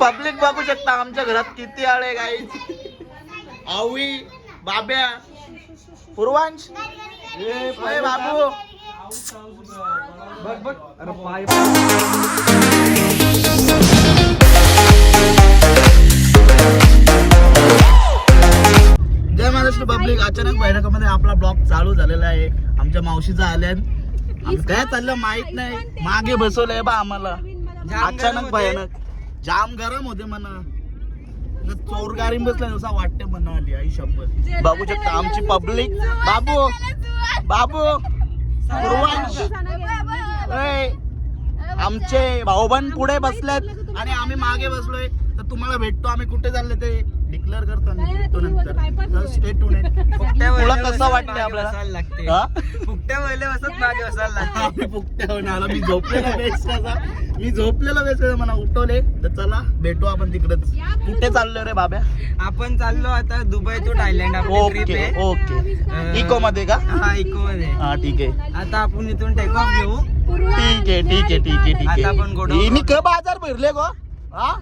Public बघू शकता आमच्या घरात किती आळे गाईच आवी बाब्या पूर्वांश. बाबू. बघ बघ. अरे पाय. जय महाराष्ट्र पब्लिक. अचानक बैठकामध्ये आपला ब्लॉग चालू झालेला आहे. आमच्या मावशीचा आल्यान. काय चाललं माहीत नाही. मागे बसवलंय बा आम्हाला. अचानक भयानक. जाम गरम होते म्हणा. न चोरगारी बसला जसा वाटते म्हणा आली आई शंभर. बाबूच्या शकता आमची पब्लिक बाबू बाबू पूर्वांश. आमचे भाऊबंद पुढे बसलेत आणि आम्ही मागे बसलोय. तर तुम्हाला भेटतो आम्ही कुठे चालले ते? डिक्लेअर करतो आणि भेटतो नंतर. स्टे टू तुला कसं वाटतंय आपल्याला? लागते. हा? फुकट्या वळले बसत मागे बसायला लागते. आम्ही फुकट्या होऊन आलो. मी झोपलेला बेस्ट असा मी झोपलेला बेस्ट मला उठवले. तर चला भेटू आपण तिकडेच. कुठे चाललोय रे बाब्या? आपण चाललो आता दुबई टू थायलंड आपली ट्रिप ओके आहे. ओके इको मध्ये का? हा इको मध्ये हा ठीक आहे. आता आपण इथून टेक ऑफ घेऊ. ठीक आहे ठीक आहे ठीक आहे ठीक आता आपण आहे गोडाऊन- हिनी क बाजार भरले गो. हा?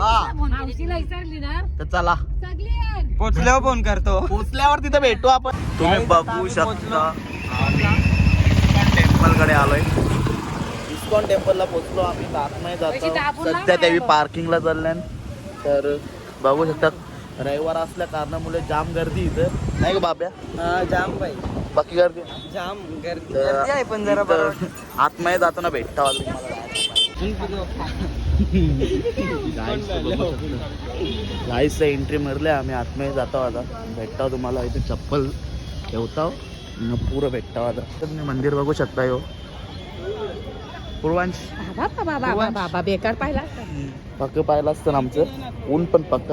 हा. मावशीला विचारली ना. तर चला. सगळी पोचल्यावर फोन करतो. पोचल्यावर तिथे भेटू आपण. तुम्ही बघू शकता. टेम्पलकडे आलोय. इस्कॉन टेम्पलला पोहोचलो आम्ही. नाही जातो. दाबून लाव सध्या यावं. पार्किंगला चालल्यान. तर बघू शकता रविवार असल्या कारणामुळे जाम गर्दी इथं. नाही का बाब्या? हा, जाम बाई. बाकी गर्दी? जाम गर्दी. आहे पण जरा बरं आतमध्ये जाताना भेटता गाईचं एंट्री मारले आम्ही आतमध्ये जातो आता. भेटता तुम्हाला इथे चप्पल ठेवता. पुरं भेटता आता. तर तुम्ही मंदिर बघू शकता यो. पूर्वांश. बाबा बाबा बाबा बेकार पाहिला. पक्क पाहिलं असतं ना आमचं. ऊन पण पक्क.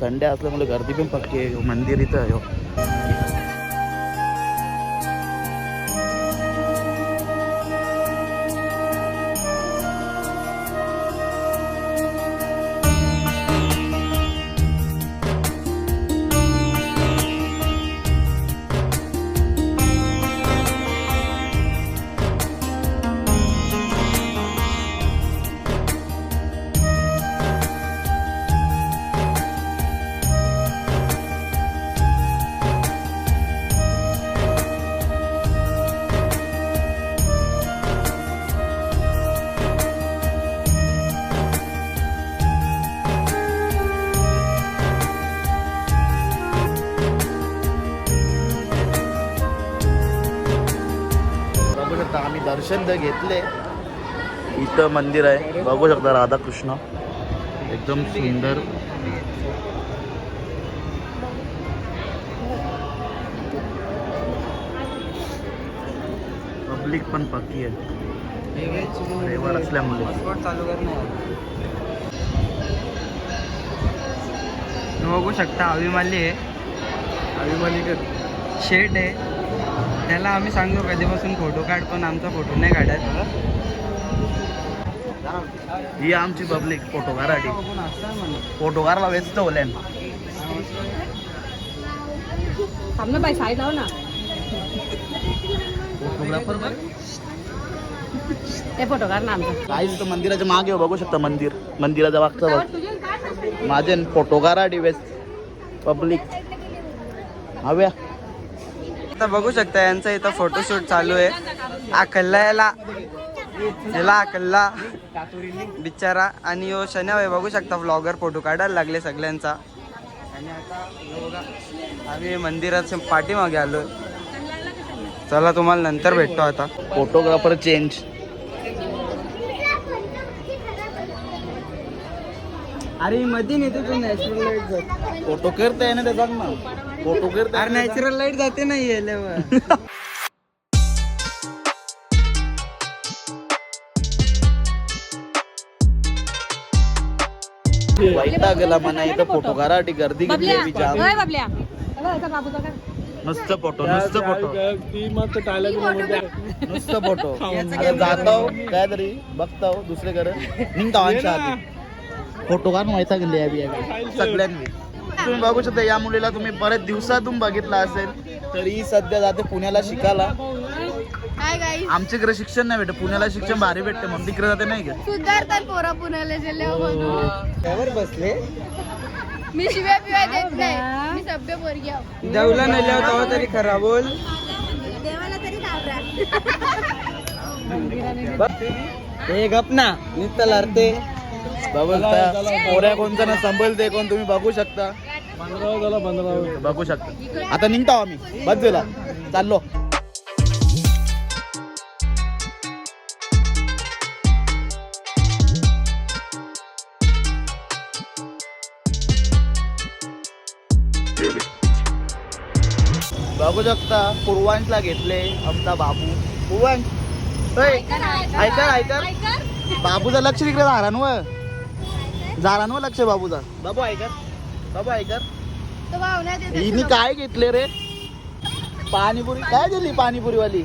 संडे असल्यामुळे गर्दी पण पक्की आहे मंदिर इथं आहे तर घेतले. इथं मंदिर आहे. बघू शकता राधाकृष्ण. एकदम सुंदर. पब्लिक पण पक्की आहे. रविवार असल्यामुळे. पासपोर्ट चालू कर ना तुम्ही बघू शकता अभिमाली आहे. अभिमाली शेट आहे. त्याला आम्ही सांगतो कधीपासून फोटो काढ पण आमचा फोटो नाही काढत. ही आमची पब्लिक फोटोग्राफी फोटोग्राफला व्यस्त होल्यान थांब ना बाई साईड लाव ना. फोटोग्राफर ते फोटो काढ ना आमचा. काहीच मंदिराच्या मागे बघू शकता मंदिर. मंदिराच्या मागचा बघ. माझे फोटोग्राफी व्यस्त. पब्लिक हव्या. आता बघू शकता यांचा इथं फोटोशूट चालू आहे. अकल्ला याला. याला अकल्ला बिचारा आणि यो शन्या बघू शकता व्लॉगर फोटो काढायला लागले सगळ्यांचा. आणि आता आम्ही मंदिराच्या पाठीमागे आलो चला तुम्हाला नंतर भेटतो आता. फोटोग्राफर चेंज अरे मध्ये नेते तू नॅचरल लाइट फोटो करताय ना ते सांग ना. फोटो अरे करताय नॅचरल लाइट जाते नाही येल्यावर वैता गेला म्हणा इथं फोटोग्राफी गर्दी बबल्या घेतली जाम. बबल्या. काय? नुसतं फोटो नुसतं फोटो नुसतं फोटो जातो काय तरी बघतो दुसरीकडे. निघतो आमच्या आधी. फोटो काढून व्हायचा गेले सगळ्यांनी. तुम्ही बघू शकता या मुलीला तुम्ही बरेच दिवसातून बघितला असेल तर ही सध्या जाते पुण्याला शिकायला. आमच्या इकडे शिक्षण नाही भेटत पुण्याला शिक्षण भारी भेटते म्हणून तिकडे जाते नाही का? सुधारतात पोरा पुण्याला त्यावर बसले? मी शिव्या पिव्या देत नाही. मी सभ्य पोरगी आहो. देवला नेल्यावर तेव्हा तरी खरा बोल. देवाला तरी हे गप ना नित्तल अर्थे पोऱ्या कोणतं ना संभलते कोण तुम्ही बघू शकता. बघू शकता. आता निघतो आम्ही. बस झाला. चाललो. बघू शकता पूर्वांशला घेतले आमचा बाबू. पूर्वांश. होय. ऐकर ऐकर बाबूचं लक्ष तिकडे झारांवर झारांवर लक्ष बाबूचा. बाबू ऐकर बाबू ऐकर हिने काय घेतले रे? पाणीपुरी? काय दिली पाणीपुरी वाली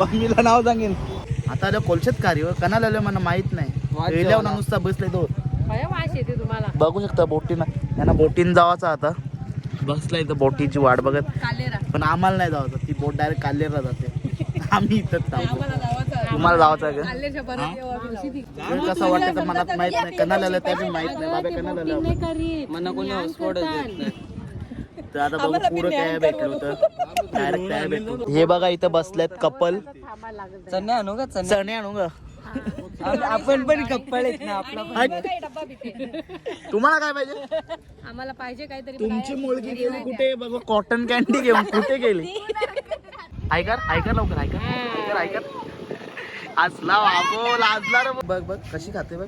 मम्मीला नाव सांगेन. आता आल्या कोलशेत कार्य कणाला आलं मला माहीत नाही. रेल्यावर. नुसता बसले तो. बघू शकता बोटीनं. त्यांना बोटीन जावाचा आता. बसला इथं बोटीची वाट बघत. कालेरा. पण आम्हाला नाही जावाचं ती बोट डायरेक्ट काल्लेरला जाते. आम्ही जावाचं तुम्हाला जावाचं आहे का? कसं वाटतं तर मनात माहीत नाही कणाला आलं ते माहीत नाही बाबा कणाला आलं. मना कोणी तर आता बघू पुरं काय भेटलं होतं. डायरेक्ट काय भेटलं हे बघा इथं बसलेत कपल. चणे आणू का चणे चणे आणू आम- आपण पण कप्पल आहेत ना आपला. तुम्हाला काय पाहिजे? आम्हाला पाहिजे काहीतरी तुमची मुलगी गेली कुठे? बघ कॉटन कॅन्डी घेऊन कुठे गेली? ऐकर ऐकर लवकर ऐकर ऐकर ऐकर हसला बाबो लाजला रे बघ बघ कशी खाते बघ.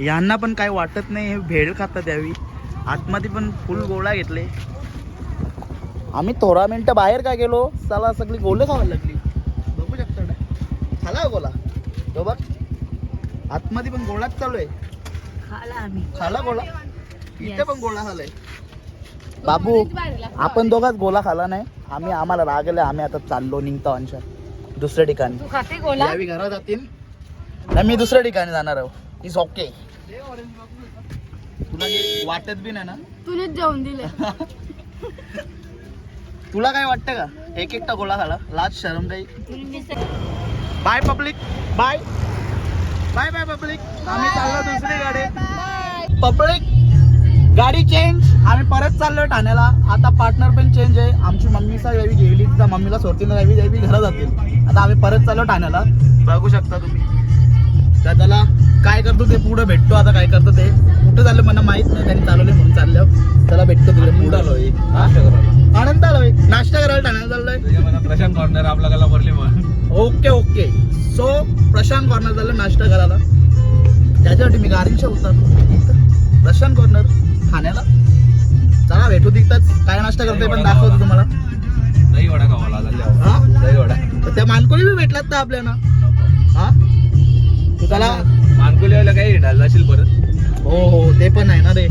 यांना पण काय वाटत नाही हे भेळ खातात यावी आतमध्ये पण फुल गोळा घेतले. आम्ही थोडा मिनिटं बाहेर काय गेलो? चला सगळी गोलं खावायला लागली. बघू शकता ना? खाला गोला तो बघ. आतमध्ये पण गोळाच चालू आहे. खाला आम्ही. खाला गोळा. इथे पण गोळा खालाय बाबू आपण दोघाच गोळा खाला नाही. आम्ही आम्हाला रागले आम्ही आता चाललो निघतो अंशा दुसऱ्या ठिकाणी. तू खाते गोला? यावी घरात जातील. नाही मी दुसऱ्या ठिकाणी जाणार आहो. इज ओके तुला काही वाटत बी नाही ना? तुनेच जेवण दिले तुला काय वाटतं का? एक एकटा गोळा खाला. लाज शरम काही bye public bye bye bye public आम्ही चाललो दुसरी गाडी. पब्लिक गाडी चेंज आम्ही परत चाललोय ठाण्याला. आता पार्टनर पण चेंज आहे. आमची मम्मीचा यावी गेली तिचा मम्मीला सोडतीनं यावी यावी घरा जातील. आता आम्ही परत चाललो ठाण्याला. बघू शकता तुम्ही. तर त्याला काय करतो ते पुढे भेटतो. आता काय करतो ते? कुठं चाललं मला माहीत नाही. त्यांनी चालवले म्हणून चाललं त्याला भेटतो तिकडे पुढे. आनंद आलोय. नाश्ता करायला ठाण्याला चाललोय. प्रशांत कॉर्नर आपला गला भरली okay okay. So Prashant corner झालं नाश्ता करायला. त्याच्यासाठी मी गाडीच्या उतरलो प्रशांत कॉर्नर. ठाण्याला? चला भेटू तिथंच. काय नाश्ता करतोय पण दाखवतो तुम्हाला. दही वडा हा? दही वडा तर त्या मानकोळी बी भेटलात ना आपल्याला. हा? तू त्याला मानकुलीवाला काही हिंडायला जाशील परत. हो हो ते पण आहे ना रे.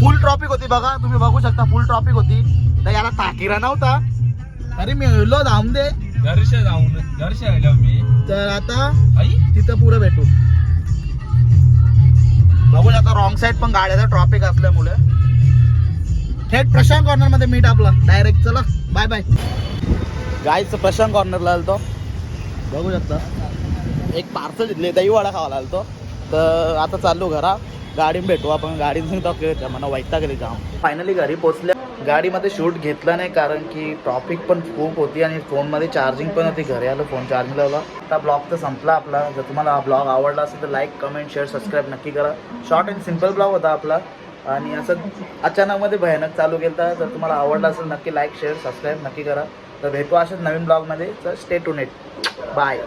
फुल ट्रॉपिक होती बघा तुम्ही बघू शकता फुल ट्रॉपिक होती. तर याला टाकीरा नव्हता. अरे मी हल्लो धाम दे घरशे जाऊन घरशे आलो मी. तर आता आई? तिथं पुढे भेटू. बघू आता रॉंग साईड पण गाड्याचा ट्रॉफिक असल्यामुळे. थेट प्रशांत कॉर्नरमध्ये मीट आपला डायरेक्ट चला. बाय बाय गायचं प्रशांत कॉर्नरला आलतो. बघू शकता. एक पार्सल घेतले दही वडा खावायला आलतो. तर आता चाललो घरा. गाडीत भेटू आपण. गाडीत सांगतो मला वैता गेली जाम. फायनली घरी पोहोचले गाडीमध्ये शूट घेतला नाही कारण की ट्रॉफिक पण खूप होती आणि फोनमध्ये चार्जिंग पण होती. घरी आलं फोन चार्जिंग लावला. आता ब्लॉग तर संपला आपला. जर तुम्हाला हा ब्लॉग आवडला असेल तर लाईक कमेंट शेअर सबस्क्राईब नक्की करा. शॉर्ट अँड सिंपल ब्लॉग होता आपला. आणि असं अचानकमध्ये भयानक चालू केलं जर तुम्हाला आवडला असेल नक्की लाईक शेअर सबस्क्राईब नक्की करा. तर भेटू अशाच नवीन ब्लॉगमध्ये तर स्टे टू नेट बाय